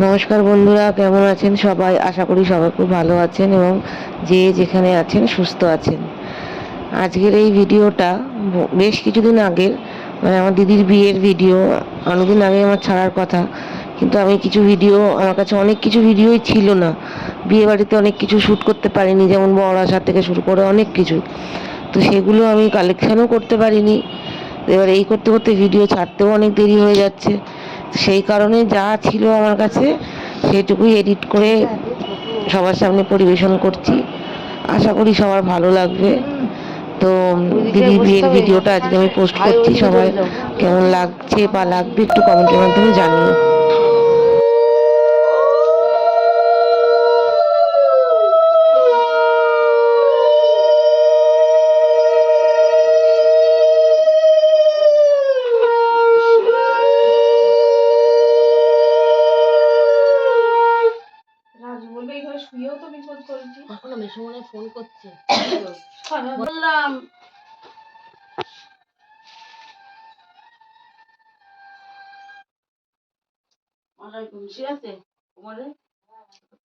নমস্কার বন্ধুরা, কেমন আছেন সবাই? আশা করি সবাই খুব ভালো আছেন এবং যে যেখানে আছেন সুস্থ আছেন। আজকের এই ভিডিওটা বেশ কিছুদিন আগের মানে আমার দিদির বিয়ের ভিডিও, অনেকদিন আগে আমার ছাড়ার কথা, কিন্তু আমি কিছু ভিডিও, আমার কাছে অনেক কিছু ভিডিওই ছিল না। বিয়ে বাড়িতে অনেক কিছু শ্যুট করতে পারিনি, যেমন বড় আসার থেকে শুরু করে অনেক কিছু। তো সেগুলো আমি কালেকশনও করতে পারিনি। এবার এই করতে করতে ভিডিও ছাড়তেও অনেক দেরি হয়ে যাচ্ছে। সেই কারণে যা ছিল আমার কাছে সেটুকুই এডিট করে সবার সামনে পরিবেশন করছি। আশা করি সবার ভালো লাগবে। তো দিদি বিয়ের ভিডিওটা আজকে আমি পোস্ট করছি সবাই কেমন লাগছে বা লাগবে একটু কমেন্টের মাধ্যমে জানিও। ফোন করছে। বললাম মাথায় ঘুমসি আছে?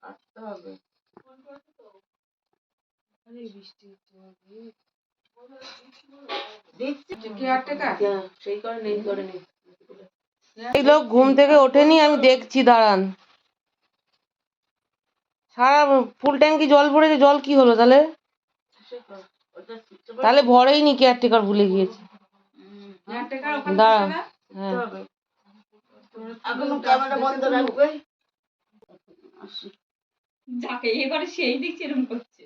কাটতে হবে? হ্যাঁ, এই লোক ঘুম থেকে ওঠেনি আমি দেখছি দাঁড়ান। সারা ফুল ট্যাঙ্কি জল ভরেছে জল কি হলো তাহলে? তাহলে ভরেই নি কেয়ারটেকার ভুলে গিয়েছে। দাঁড়া। হ্যাঁ। যাকে এবারে সেই দেখছি এরকম করছে।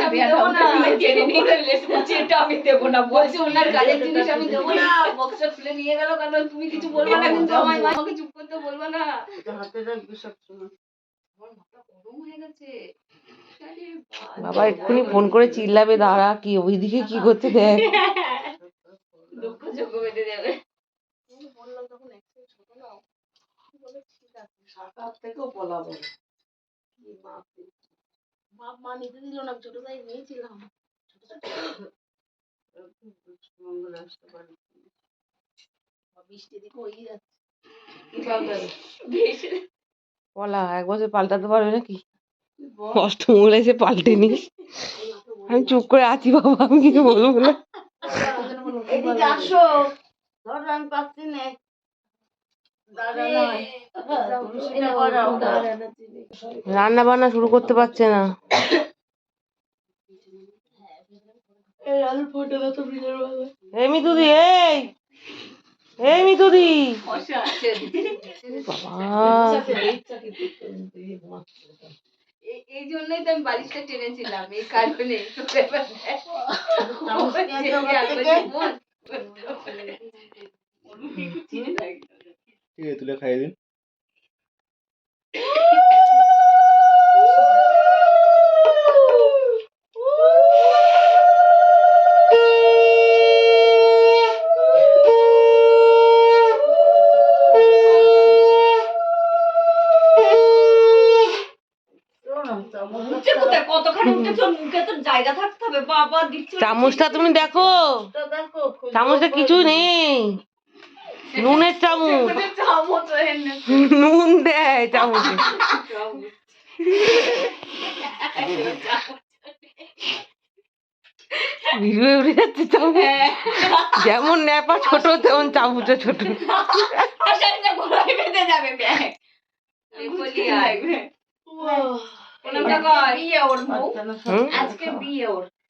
আমি দেবো না। খুলে জেনে নিই। করে লেস বলছে, এটা আমি দেবো না বলছে ওনার কাজের জিনিস আমি দেবো না বক্সটা খুলে নিয়ে গেল কেন তুমি কিছু বলবে না কিন্তু আমায় আমাকে চুপ করতে বলবে না হাতে রাখবি সবসময় আমার মাথা গরম হয়ে গেছে আরে বাবা এক্ষুনি ফোন করে চিল্লাবে দাঁড়া কি ওইদিকে কি করতে দেখ দুঃখ যোগ্য বেঁধে যাবে থেকেও কি। মা নিতে দিল না ছোট ভাই নিয়েছিলাম। বলা এক বছর পাল্টাতে পারবে নাকি? অষ্টমঙ্গল এসে পাল্টে নিস আমি চুপ করে আছি বাবা আমি কিছু বলব না। আসো। ধর আমি পাচ্ছি না দাঁড়া নয় এটা করাও রান্না বান্না শুরু করতে পারছে না। এই মিতুদি এই। এই মিতুদি। মশা আছে। বাবা এই- এই জন্যই তো আমি বালিশটা টেনেছিলাম এই কারণে। ঠিক আছে তুলে খাইয়ে দিন। চামচটা তুমি দেখো। চামচটা কিছু নেই। নুনের চামচ। চামচ নুন দেয় চামচে। ভিডিও উঠে যাচ্ছে চামচ। যেমন ন্যাপা ছোট তেমন চামচও ছোট? আজকে বিয়ে ওর।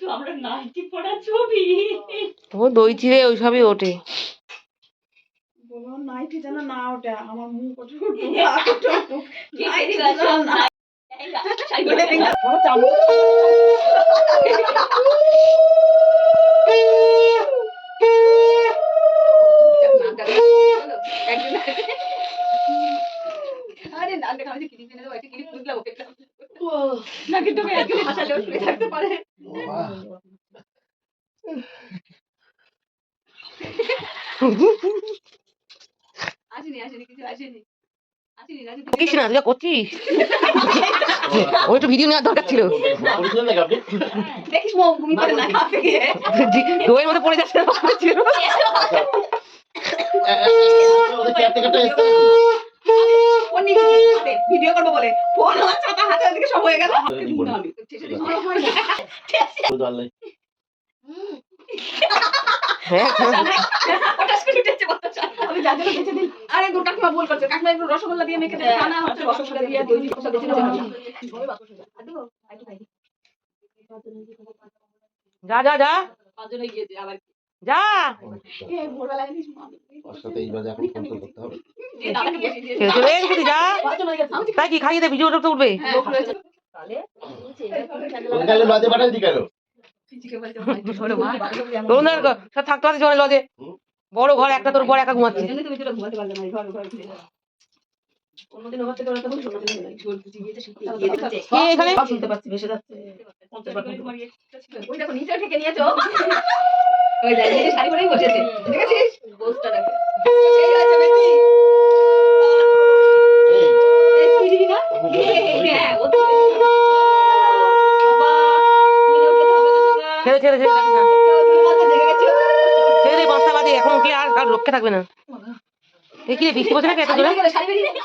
কিন্তু আমরা নাইটি পড়া ছবি। তোমার দই চিড়ে ওইসবই ওঠে। নাইটি যেন না ওঠে আমার মুখ আরে না দেখা কিনে দেবো কিনে খুঁজলাম ওকে। নাকি তুমি একদিন হাসালেও শুয়ে থাকতে পারে আসেনি আসেনি কিছু আসেনি কিছু না তুই করছিস ওই একটু ভিডিও নেওয়ার দরকার ছিল দেখিস মো ঘুমি না কাঁপে গিয়ে দইয়ের মধ্যে পড়ে যাচ্ছে ছিল ফোন নিয়ে হাতে, ভিডিও করব বলে। ফোন আমার ছাতা হাতে ওদিকে সব হয়ে গেল। নেই। হ্যাঁ দিই আরে দু কাকিমা ভুল করছে। কাকিমা একটু রসগোল্লা দিয়ে মেখে দেবে। না হচ্ছে রসগোল্লা দিয়ে দই দিয়ে কষা যা যা যা। পাঁচজনে গিয়েছে আবার যা। তাই কি খাইয়ে দে ভিডিওটা তো উঠবে। হ্যাঁ থাকতে পারছিস মানে লজে। বড় ঘর একটা তোর বড় একা ঘুমাচ্ছে এখানে? শুনতে পাচ্ছি, ভেসে যাচ্ছে। ওই শাড়ি পরেই বসেছে। দেখেছিস? বোসটা দেখো। সেই বেশি। হ্যাঁ। ছেড়ে ছেড়ে ছেড়ে। ছেড়ে পাঁচটা বাজে এখন উঠলে আর আর রক্ষে থাকবে না এই কি রে বৃষ্টি পড়ছে নাকি এত শাড়ি জোরে বেরিয়ে গেলো, শাড়ি বেরিয়ে গেলো।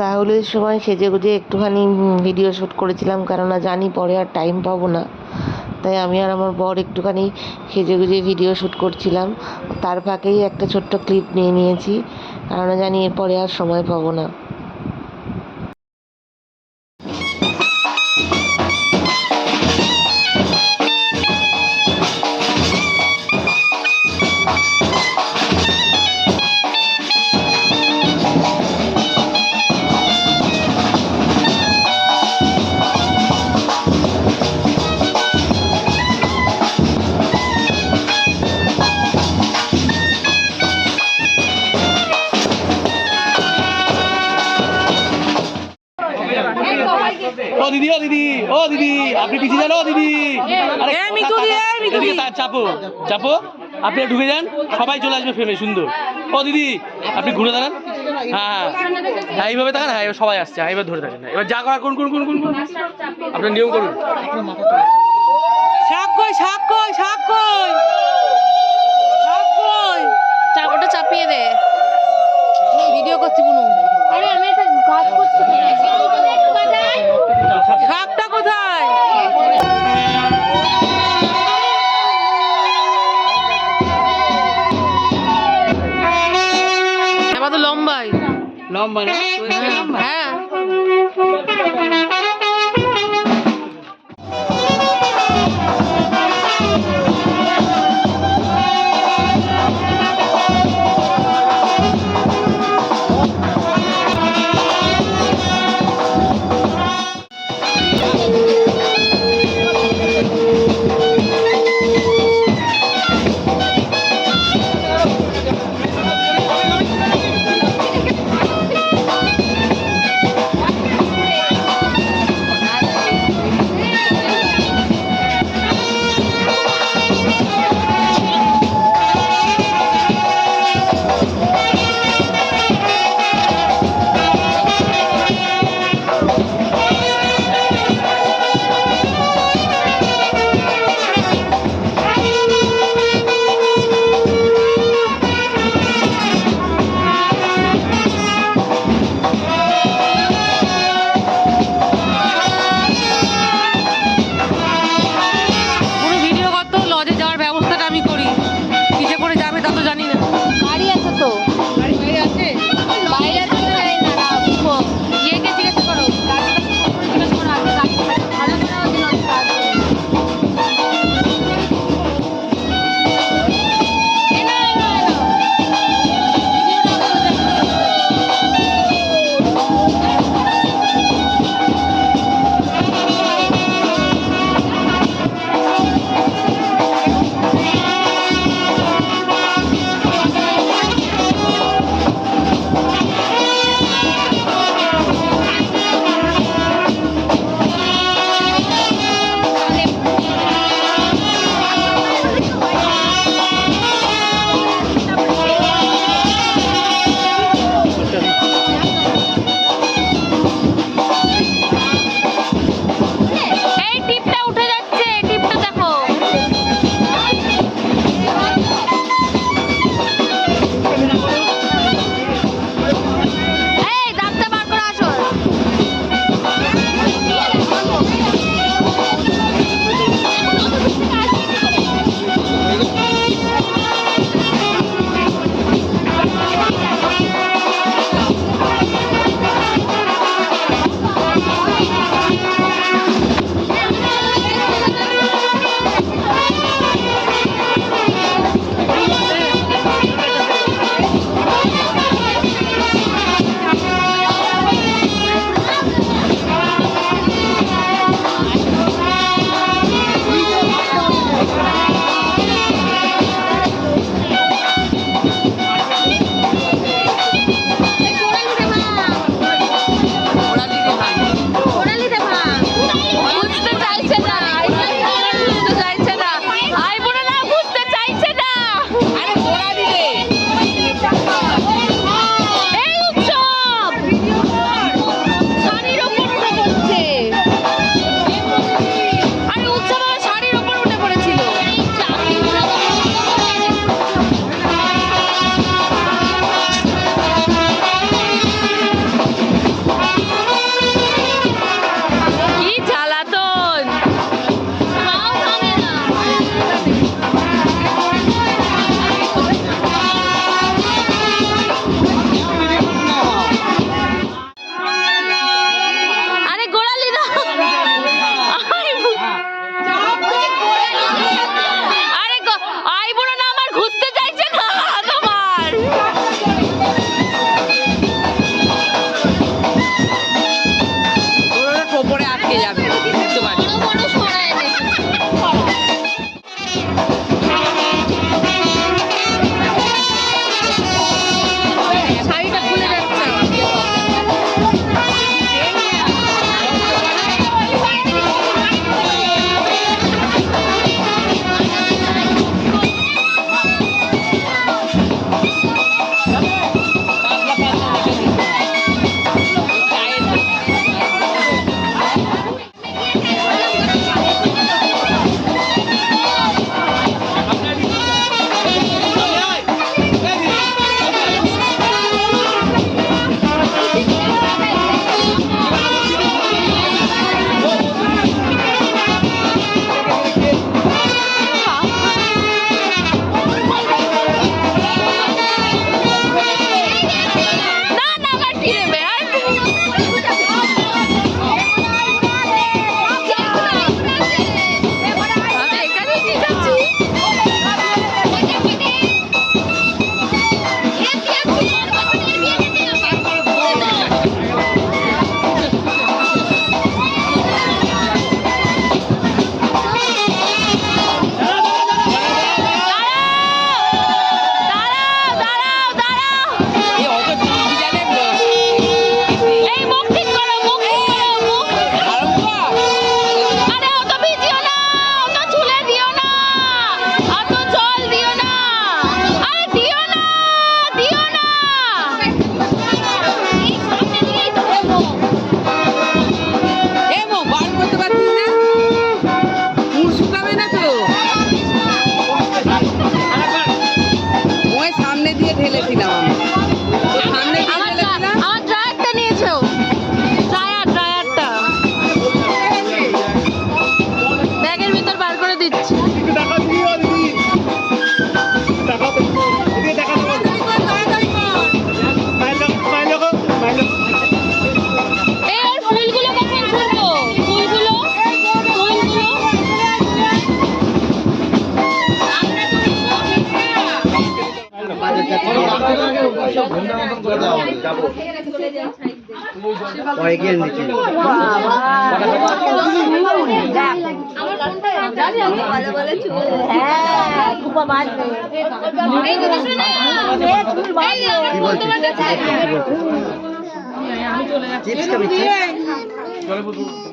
গাহুলের সময় সেজে গুজে একটুখানি ভিডিও শ্যুট করেছিলাম কেননা জানি পরে আর টাইম পাবো না তাই আমি আর আমার বর একটুখানি খেজে গুজে ভিডিও শ্যুট করছিলাম। তার ফাঁকেই একটা ছোট্ট ক্লিপ নিয়ে নিয়েছি। কেননা জানি এরপরে আর সময় পাবো না। এ, মিতু দি, মিতু দি। চাপো চাপো আপনি ঢুকে যান সবাই চলে আসবে ফ্রেমে সুন্দর। ও দিদি আপনি ঘুরে দাঁড়ান। হ্যাঁ হ্যাঁ। হ্যাঁ এইভাবে তাকান হ্যাঁ এবার সবাই আসছে হ্যাঁ এবার ধরে থাকেন এবার যা করার কোন কোন কোন কোন আপনার নিয়ম করুন। শাক কই শাক কই শাক কই? শাক কই? ওটা চাপিয়ে দে। ভিডিও করছি বুনু। আরে আমি একটা কাজ করছি লম্বা না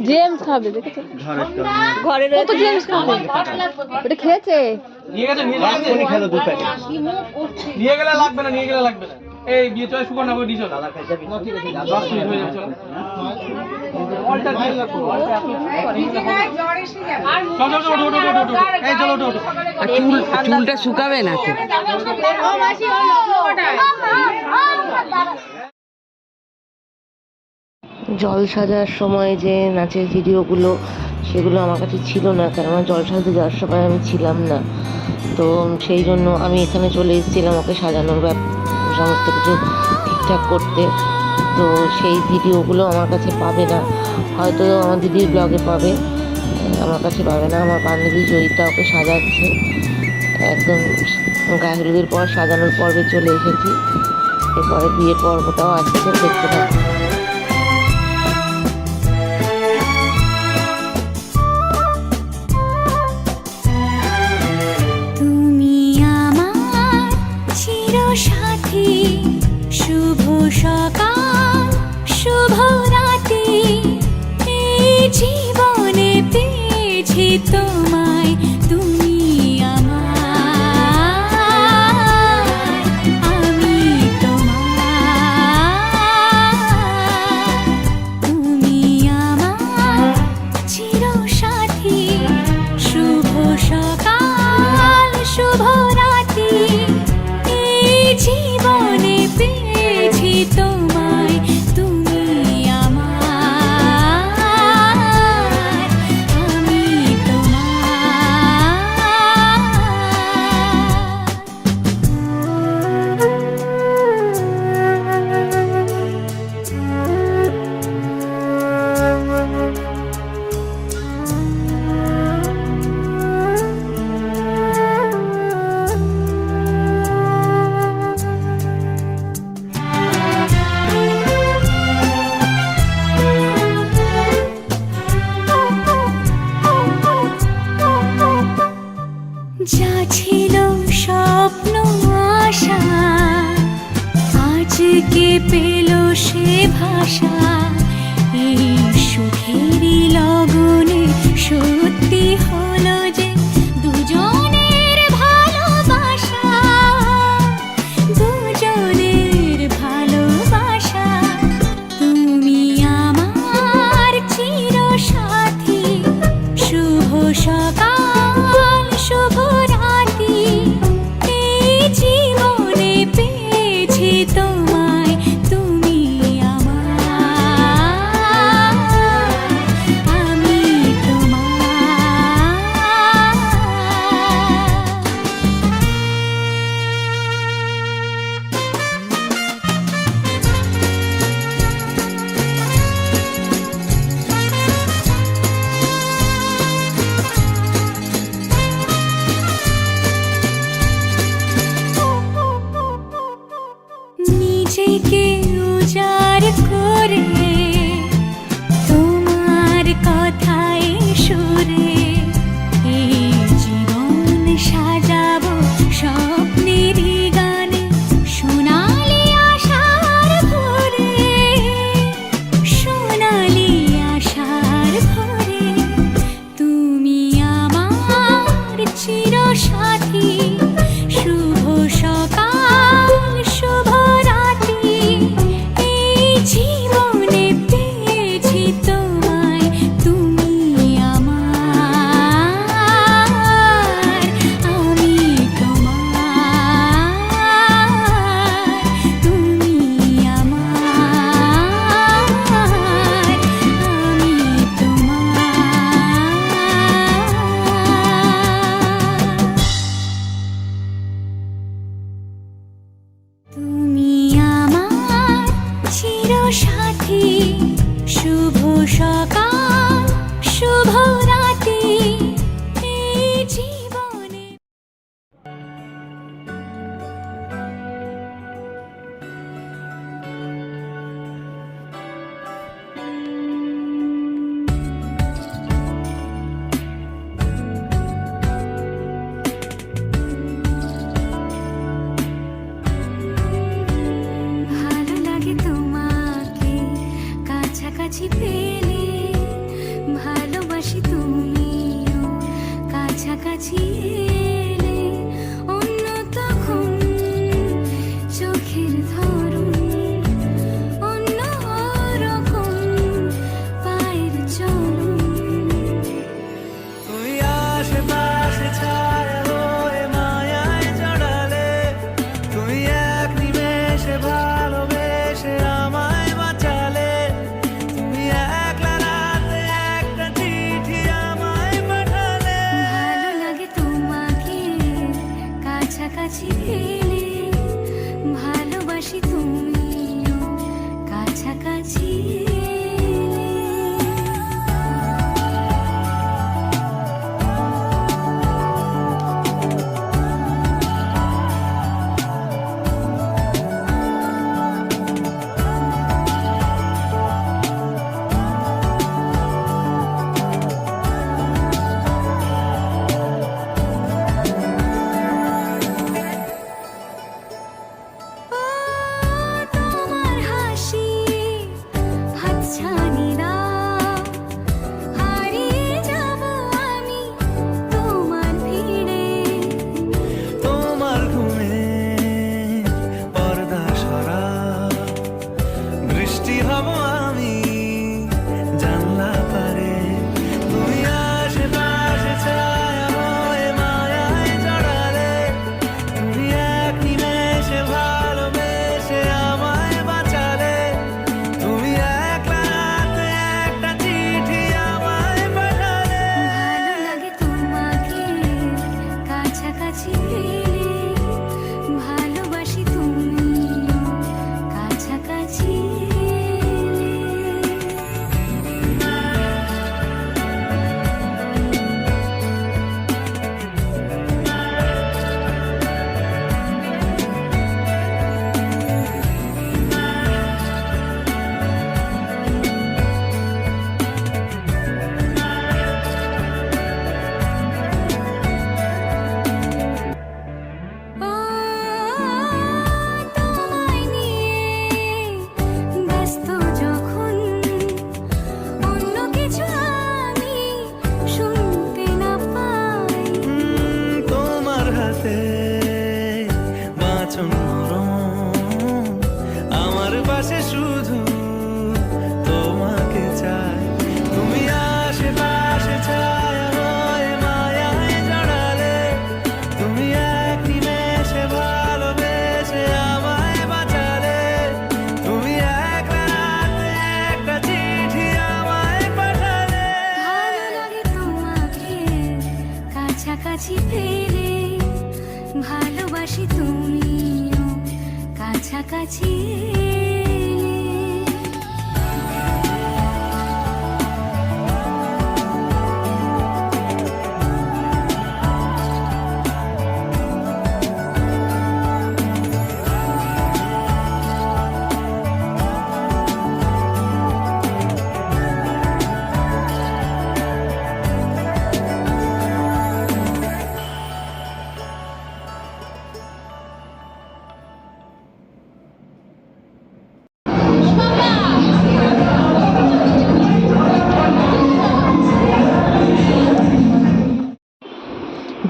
জেমস খাবে দেখেছ? ঘরে কত জেমস খাবে? ওটা খেয়েছে? নিয়ে গেছে নিয়ে গেলে লাগবে না নিয়ে গেলে লাগবে না। এই বিয়ে চলে শুকর না করে দিয়ে চলো দশ মিনিট হয়ে যাবে চলো অলটা দিয়ে রাখো, অলটা রাখো। চলো, চলো, চলো, ওঠো, ওঠো, ওঠো, ওঠো। এই চলো, ওঠো, ওঠো। আর চুল চুলটা শুকাবে না জল সাজার সময় যে নাচের ভিডিওগুলো সেগুলো আমার কাছে ছিল না কেননা জল সাজাতে যাওয়ার সময় আমি ছিলাম না। তো সেই জন্য আমি এখানে চলে এসেছিলাম ওকে সাজানোর ব্যাপ সমস্ত কিছু ঠিকঠাক করতে। তো সেই ভিডিওগুলো আমার কাছে পাবে না। হয়তো আমার দিদির ব্লগে পাবে। আমার কাছে পাবে না। আমার বান্ধবী জয়িতা ওকে সাজাচ্ছে। একদম গায়ে হলুদের পর সাজানোর পর্বে চলে এসেছি। এরপরে বিয়ের পর্বটাও আসছে দেখতে থাকুন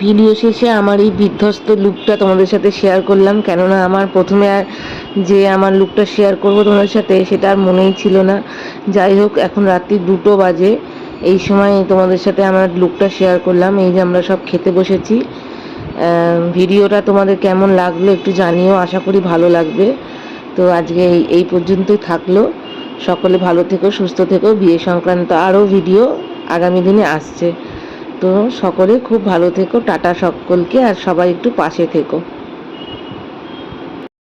ভিডিও শেষে আমার এই বিধ্বস্ত লুকটা তোমাদের সাথে শেয়ার করলাম। কেননা আমার প্রথমে আর যে আমার লুকটা শেয়ার করব তোমাদের সাথে, সেটা আর মনেই ছিল না। যাই হোক, এখন রাত্রি দুটো বাজে। এই সময় তোমাদের সাথে আমার লুকটা শেয়ার করলাম। এই যে আমরা সব খেতে বসেছি। ভিডিওটা তোমাদের কেমন লাগল একটু জানিও, আশা করি ভালো লাগবে। তো আজকে এই পর্যন্তই থাকল। সকলে ভালো থেকো, সুস্থ থেকো। বিয়ে সংক্রান্ত আরও ভিডিও আগামী দিনে আসছে। তো সকলে খুব ভালো থেকো টাটা সকলকে আর সবাই একটু পাশে থেকো।